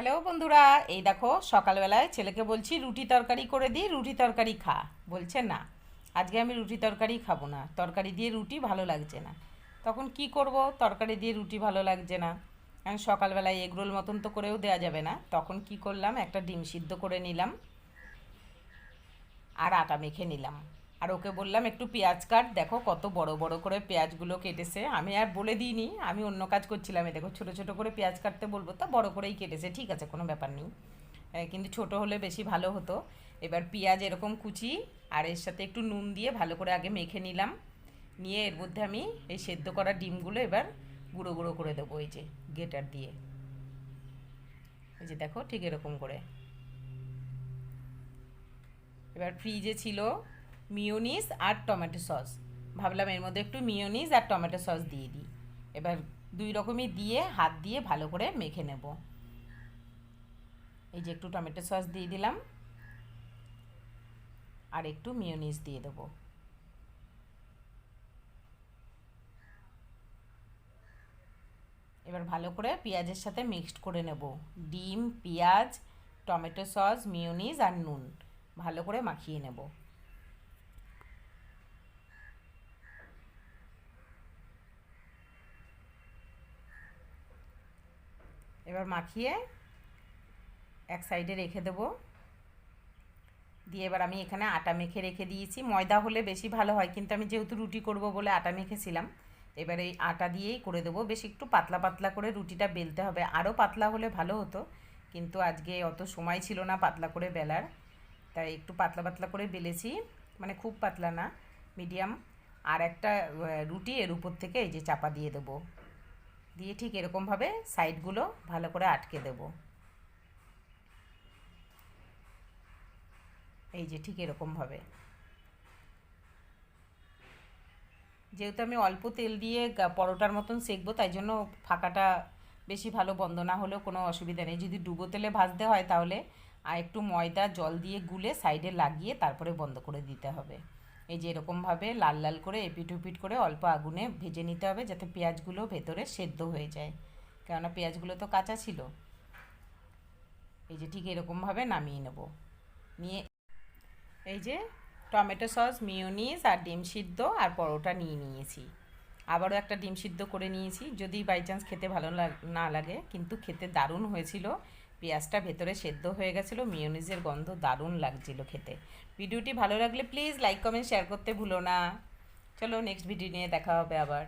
Hello বন্ধুরা, এই দেখো সকালবেলায় ছেলেকে বলছি, রুটি তরকারি করে দিই রুটি তরকারি খা। বলছে, না, আজকে আমি রুটি তরকারি খাব না, তরকারি দিয়ে রুটি ভালো লাগছে না। তখন কি করব, তরকারি দিয়ে রুটি ভালো লাগছে না। আমি সকালবেলায় এগরোল মতন তো করেও দেওয়া যাবে না। তখন কি করলাম, একটা ডিম সিদ্ধ করে নিলাম আর আটা মেখে নিলাম। আর ওকে বললাম, একটু পেঁয়াজ কাট। দেখো কত বড় বড় করে পেঁয়াজগুলো কেটেছে। আমি আর বলে দিইনি, আমি অন্য কাজ করছিলাম। এই দেখো, ছোটো ছোটো করে পেঁয়াজ কাটতে বলব তা বড় করেই কেটেছে, ঠিক আছে, কোনো ব্যাপার নেই। কিন্তু ছোট হলে বেশি ভালো হতো। এবার পেঁয়াজ এরকম কুচি, আর এর সাথে একটু নুন দিয়ে ভালো করে আগে মেখে নিলাম। নিয়ে এর মধ্যে আমি এই সেদ্ধ করা ডিমগুলো এবার গুঁড়ো গুঁড়ো করে দেবো এই যে গেটার দিয়ে। এই যে দেখো ঠিক এরকম করে। এবার ফ্রিজে ছিল মিওনিস আর টমেটো সস। ভাবলাম এর মধ্যে একটু মিওনিস আর টমেটো সস দিয়ে দিই। এবার দুই রকমই দিয়ে, হাত দিয়ে ভালো করে মেখে নেব। এই যে একটু টমেটো সস দিয়ে দিলাম। আর একটু মিওনিস দিয়ে দেবো। এবার ভালো করে পেঁয়াজের সাথে মিক্সড করে নেব। ডিম, পেঁয়াজ, টমেটো সস মিওনিজ আর নুন ভালো করে মাখিয়ে নেব। এবার মাখিয়ে এক সাইডে রেখে দেবো। দিয়ে এবার আমি এখানে আটা মেখে রেখে দিয়েছি। ময়দা হলে বেশি ভালো হয়, কিন্তু আমি যেহেতু রুটি করব বলে আটা মেখেছিলাম, এবার এই আটা দিয়েই করে দেবো। বেশ একটু পাতলা পাতলা করে রুটিটা বেলতে হবে। আরও পাতলা হলে ভালো হতো, কিন্তু আজকে অত সময় ছিল না পাতলা করে বেলার, তাই একটু পাতলা পাতলা করে বেলেছি। মানে খুব পাতলা না, মিডিয়াম। আর একটা রুটি এর উপর থেকে এই যে চাপা দিয়ে দেবো। দিয়ে ঠিক এরকমভাবে সাইডগুলো ভালো করে আটকে দেবো। এই যে ঠিক এরকমভাবে যেহেতু আমি অল্প তেল দিয়ে পরোটার মতন সেকবো, তাই জন্য ফাঁকাটা বেশি ভালো বন্ধ না হলেও কোনো অসুবিধা নেই। যদি ডুবো তেলে ভাজতে হয় তাহলে, আর একটু ময়দা, জল দিয়ে গুলে সাইডে লাগিয়ে তারপরে বন্ধ করে দিতে হবে। এই যে এরকমভাবে লাল লাল করে এপিট উপিট করে অল্প আগুনে ভেজে নিতে হবে যাতে পেঁয়াজগুলো ভেতরে সেদ্ধ হয়ে যায়। কেননা পেঁয়াজগুলো তো কাঁচা ছিল। এই যে ঠিক এরকমভাবে নামিয়ে নেব। নিয়ে এই যে টমেটো সস মিওনিজ আর ডিম সিদ্ধ আর পরোটা নিয়ে নিয়েছি। আবারও একটা ডিম সিদ্ধ করে নিয়েছি। যদি বাই চান্স খেতে ভালো না লাগে, কিন্তু খেতে দারুণ হয়েছিল। পেঁয়াজটা ভেতরে সেদ্ধ হয়ে গেছিল মিওনিজের গন্ধ দারুণ লাগছিল খেতে। ভিডিওটি ভালো লাগলে প্লিজ লাইক কমেন্ট শেয়ার করতে ভুলো না। চলো নেক্সট ভিডিও নিয়ে দেখা হবে আবার।